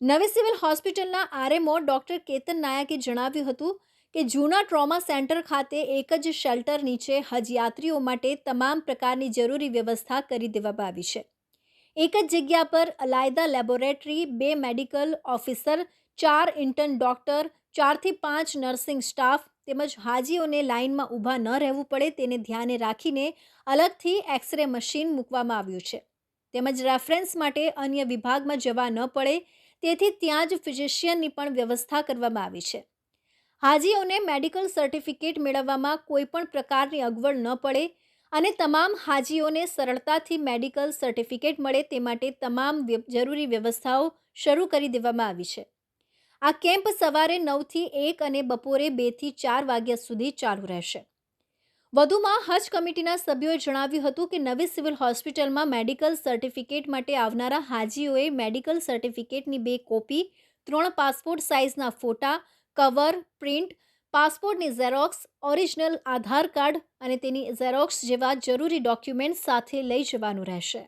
નવી સિવિલ હોસ્પિટલના RMO doctor Ketan નાયકે જણાવ્યું હતું કે જૂના ટ્રોમા સેન્ટર ખાતે એક જ શેલ્ટર નીચે હજયાત્રીઓ માટે તમામ પ્રકારની જરૂરી વ્યવસ્થા કરી દેવામાં આવી છે. એક જ જગ્યા પર અલાયદા લેબોરેટરી, બે મેડિકલ ઓફિસર, ચાર ઇન્ટર્ન ડૉક્ટર, ચારથી પાંચ નર્સિંગ સ્ટાફ તેમજ હાજીઓને લાઇનમાં ઊભા ન રહેવું પડે તેને ધ્યાને રાખીને અલગથી એક્સરે મશીન મૂકવામાં આવ્યું છે. તેમજ રેફરન્સ માટે અન્ય વિભાગમાં જવા ન પડે તેથી ત્યાં જ ફિઝિશિયનની પણ વ્યવસ્થા કરવામાં આવી છે. હાજીઓને મેડિકલ સર્ટિફિકેટ મેળવવામાં કોઈ પણ પ્રકારની અગવડ ન પડે અને તમામ હાજીઓને સરળતાથી મેડિકલ સર્ટિફિકેટ મળે તે માટે તમામ જરૂરી વ્યવસ્થાઓ શરૂ કરી દેવામાં આવી છે. આ કેમ્પ સવારે નવથી એક અને બપોરે બેથી ચાર વાગ્યા સુધી ચાલુ રહેશે. વધુમાં હજ કમિટીના સભ્યોએ જણાવ્યું હતું કે નવી સિવિલ હોસ્પિટલમાં મેડિકલ સર્ટિફિકેટ માટે આવનારા હાજીઓએ મેડિકલ સર્ટિફિકેટની બે કોપી, ત્રણ પાસપોર્ટ સાઇઝના ફોટા, કવર, પ્રિન્ટ, પાસપોર્ટની ઝેરોક્સ, ઓરિજિનલ આધાર કાર્ડ અને તેની ઝેરોક્સ જેવા જરૂરી ડોક્યુમેન્ટ્સ સાથે લઈ જવાનું રહેશે.